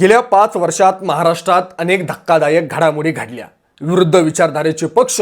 गेल्या पाच वर्षात महाराष्ट्रात अनेक धक्कादायक घडामोडी घडल्या. विरुद्ध विचारधारेचे पक्ष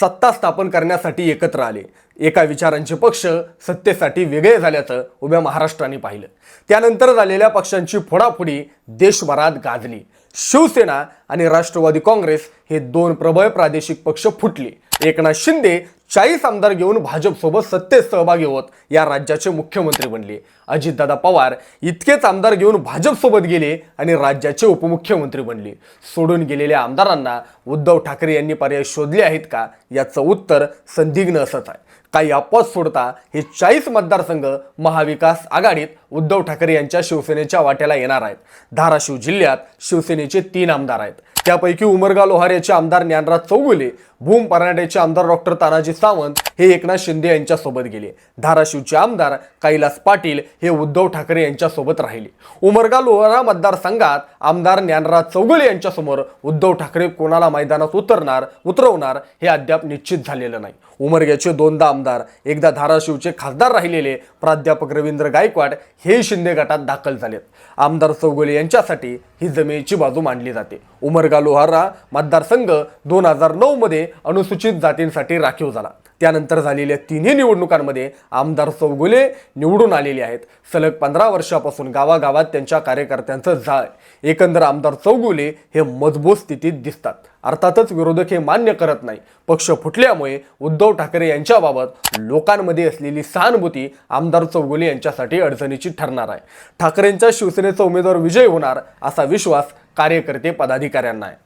सत्ता स्थापन करण्यासाठी एकत्र आले. एका विचारांचे पक्ष सत्तेसाठी वेगळे झाल्याचं उभ्या महाराष्ट्राने पाहिलं. त्यानंतर झालेल्या पक्षांची फोडाफोडी देशभरात गाजली. शिवसेना आणि राष्ट्रवादी काँग्रेस हे दोन प्रबळ प्रादेशिक पक्ष फुटले. एकनाथ शिंदे चाळीस आमदार घेऊन भाजपसोबत सत्तेत सहभागी होत या राज्याचे मुख्यमंत्री बनले. अजितदादा पवार इतकेच आमदार घेऊन भाजपसोबत गेले आणि राज्याचे उपमुख्यमंत्री बनले. सोडून गेलेल्या आमदारांना उद्धव ठाकरे यांनी पर्याय शोधले आहेत का? याचं उत्तर संदिग्ध असंच आहे. काही अपवाद सोडता हे चाळीस मतदारसंघ महाविकास आघाडीत उद्धव ठाकरे यांच्या शिवसेनेच्या वाट्याला येणार आहेत. धाराशिव जिल्ह्यात शिवसेनेचे तीन आमदार आहेत. त्यापैकी उमरगा लोहार याचे आमदार ज्ञानराज चौगुले भूम परांड्याचे आमदार डॉक्टर तानाजी सावंत हे एकनाथ शिंदे यांच्यासोबत गेले. धाराशिवचे आमदार कैलास पाटील हे उद्धव ठाकरे यांच्यासोबत राहिले. उमरगा लोहारा मतदारसंघात आमदार ज्ञानराज चौगुले यांच्यासमोर उद्धव ठाकरे कोणाला मैदानात उतरणार उतरवणार हे अद्याप निश्चित झालेलं नाही. उमरग्याचे दोनदा आमदार एकदा धाराशिवचे खासदार राहिलेले प्राध्यापक रवींद्र गायकवाड हे शिंदे गटात दाखल झालेत. आमदार चौगुले यांच्यासाठी ही जमिनीची बाजू मांडली जाते. उमरगा लोहारा मतदारसंघ दोन हजार नऊ मध्ये अनुसूचित जातींसाठी राखीव झाला. त्यानंतर झालेल्या तिन्ही निवडणुकांमध्ये आमदार चौगुले निवडून आलेले आहेत. सलग पंधरा वर्षापासून गावागावात त्यांच्या कार्यकर्त्यांचं जाळ एकंदर आमदार चौगुले हे मजबूत स्थितीत दिसतात. अर्थातच विरोधक हे मान्य करत नाही. पक्ष फुटल्यामुळे उद्धव ठाकरे यांच्याबाबत लोकांमध्ये असलेली सहानुभूती आमदार चौगुले यांच्यासाठी अडचणीची ठरणार आहे. ठाकरेंच्या शिवसेनेचा उमेदवार विजय होणार असा विश्वास कार्यकर्ते पदाधिकाऱ्यांना आहे.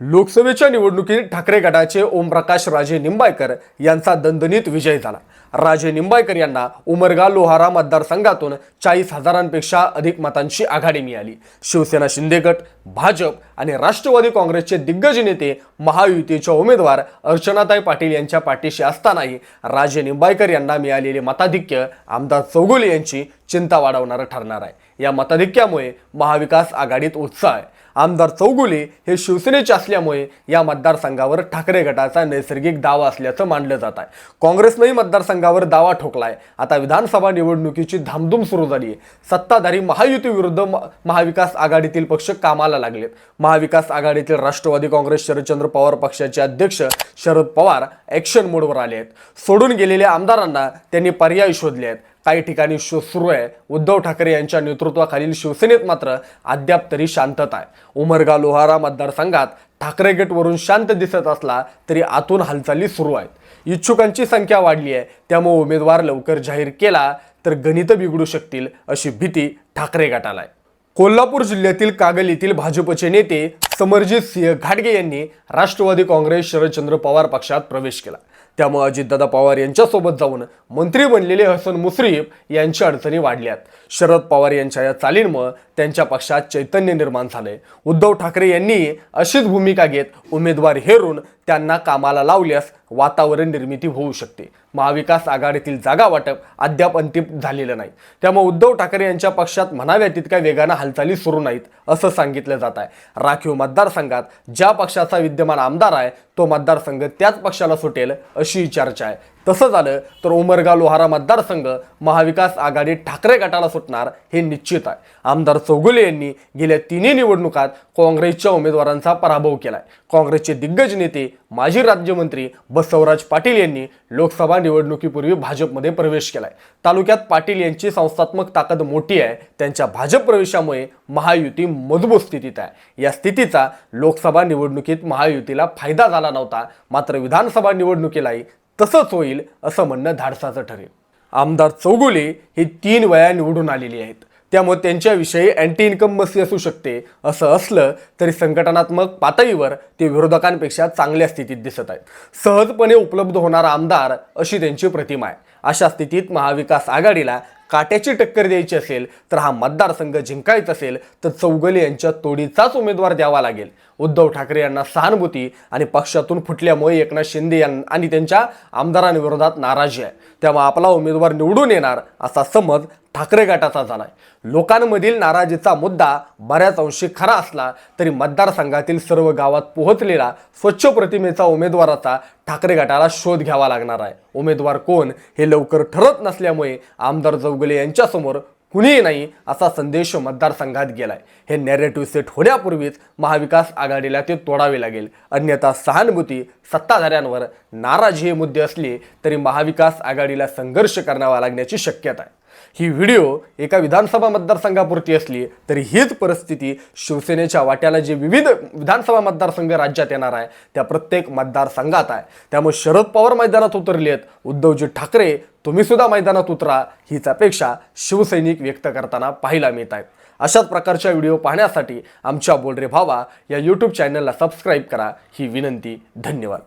लोकसभेच्या निवडणुकीत ठाकरे गटाचे ओमप्रकाश राजे निंबाळकर यांचा दणदणीत विजय झाला. राजे निंबाळकर यांना उमरगा लोहारा मतदारसंघातून चाळीस हजारांपेक्षा अधिक मतांची आघाडी मिळाली. शिवसेना शिंदे गट भाजप आणि राष्ट्रवादी काँग्रेसचे दिग्गज नेते महायुतीच्या उमेदवार अर्चनाताई पाटील यांच्या पाठीशी असतानाही राजे निंबाळकर यांना मिळालेले मताधिक्य आमदार चौगुले यांची चिंता वाढवणारं ठरणार आहे. या मताधिक्यामुळे महाविकास आघाडीत उत्साह आहे. आमदार चौगुले हे शिवसेनेचे असल्यामुळे या मतदारसंघावर ठाकरे गटाचा नैसर्गिक दावा असल्याचं मानलं जात आहे. काँग्रेसनंही मतदारसंघावर दावा ठोकलाय. आता विधानसभा निवडणुकीची धामधूम सुरू झाली आहे सत्ताधारी महायुती विरुद्ध म- महाविकास आघाडीतील पक्ष कामाला लागलेत. महाविकास आघाडीतील राष्ट्रवादी काँग्रेस शरदचंद्र पवार पक्षाचे अध्यक्ष शरद पवार ॲक्शन मोडवर आले आहेत सोडून गेलेल्या आमदारांना त्यांनी पर्याय शोधले आहेत काही ठिकाणी शोध सुरू आहे. उद्धव ठाकरे यांच्या नेतृत्वाखालील शिवसेनेत मात्र अद्याप तरी शांतता आहे. उमरगा लोहारा मतदारसंघात ठाकरे गटवरून शांत दिसत असला तरी आतून हालचाली सुरू आहेत. इच्छुकांची संख्या वाढली आहे. त्यामुळे उमेदवार लवकर जाहीर केला तर गणित बिघडू शकतील अशी भीती ठाकरे गटाला आहे. कोल्हापूर जिल्ह्यातील कागल येथील भाजपचे नेते समरजित सिंह घाटगे यांनी राष्ट्रवादी काँग्रेस शरदचंद्र पवार पक्षात प्रवेश केला. त्यामुळे अजितदादा पवार यांच्यासोबत जाऊन मंत्री बनलेले हसन मुश्रीफ यांच्या अडचणी वाढल्यात. शरद पवार यांच्या या चालींमुळे त्यांच्या पक्षात चैतन्य निर्माण झालंय. उद्धव ठाकरे यांनी अशीच भूमिका घेत उमेदवार हेरून त्यांना कामाला लावल्यास वातावरण निर्मिती होऊ शकते. महाविकास आघाडीतील जागा वाटप अद्याप अंतिम झालेलं नाही. त्यामुळे उद्धव ठाकरे यांच्या पक्षात म्हणाव्या तितक्या वेगानं हालचाली सुरू नाहीत असं सांगितलं जात आहे. राखीव मतदारसंघात ज्या पक्षाचा विद्यमान आमदार आहे तो मतदारसंघ त्याच पक्षाला सुटेल अशी चर्चा आहे. तसं झालं तर उमरगा लोहारा मतदारसंघ महाविकास आघाडी ठाकरे गटाला सुटणार हे निश्चित आहे. आमदार चौगुले यांनी गेल्या तिन्ही निवडणुकात काँग्रेसच्या उमेदवारांचा पराभव केला आहे काँग्रेसचे दिग्गज नेते माजी राज्यमंत्री बसवराज पाटील यांनी लोकसभा निवडणुकीपूर्वी भाजपमध्ये प्रवेश केला आहे तालुक्यात पाटील यांची संस्थात्मक ताकद मोठी आहे. त्यांच्या भाजप प्रवेशामुळे महायुती मजबूत स्थितीत आहे. या स्थितीचा लोकसभा निवडणुकीत महायुतीला फायदा झाला नव्हता. मात्र विधानसभा निवडणुकीलाही तसंच होईल असं म्हणणं धाडसाचं ठरेल. आमदार चौगुले हे तीन वेळा निवडून आलेली आहेत. त्यामुळे त्यांच्याविषयी अँटी इन्कमबसी असू शकते असं असलं तरी संघटनात्मक पातळीवर ते विरोधकांपेक्षा चांगल्या स्थितीत दिसत आहेत. सहजपणे उपलब्ध होणारा आमदार अशी त्यांची प्रतिमा आहे. अशा स्थितीत महाविकास आघाडीला काट्याची टक्कर द्यायची असेल तर हा मतदारसंघ जिंकायचा असेल तर चौगले यांच्या तोडीचाच उमेदवार द्यावा लागेल. उद्धव ठाकरे यांना सहानुभूती आणि पक्षातून फुटल्यामुळे एकनाथ शिंदे यां आणि त्यांच्या आमदारांविरोधात नाराजी आहे. तेव्हा आपला उमेदवार निवडून येणार असा समज ठाकरे गटाचा झालाय. लोकांमधील नाराजीचा मुद्दा बऱ्याच अंशी खरा असला तरी मतदारसंघातील सर्व गावात पोहोचलेला स्वच्छ प्रतिमेचा उमेदवाराचा ठाकरे गटाला शोध घ्यावा लागणार आहे. उमेदवार कोण हे लवकर ठरत नसल्यामुळे आमदार चौगुले यांच्यासमोर कुणीही नाही असा संदेश मतदारसंघात गेलाय. हे नॅरेटिव्ह सेट होण्यापूर्वीच महाविकास आघाडीला ते तोडावे लागेल. अन्यथा सहानुभूती सत्ताधाऱ्यांवर नाराजी हे मुद्दे असले तरी महाविकास आघाडीला संघर्ष करावा लागण्याची शक्यता आहे. ही व्हिडिओ एका विधानसभा मतदारसंघापुरती असली तरी हीच परिस्थिती शिवसेनेच्या वाट्याला जे विविध विधानसभा मतदारसंघ राज्यात येणार आहे त्या प्रत्येक मतदारसंघात आहे. त्यामुळे शरद पवार मैदानात उतरले आहेत. उद्धवजी ठाकरे तुम्ही सुद्धा मैदानात उतरा हीच अपेक्षा शिवसैनिक व्यक्त करताना पाहायला मिळत आहेत अशाच प्रकारच्या व्हिडिओ पाहण्यासाठी आमच्या बोलरे भावा या यूट्यूब चॅनलला सबस्क्राईब करा. ही विनंती धन्यवाद.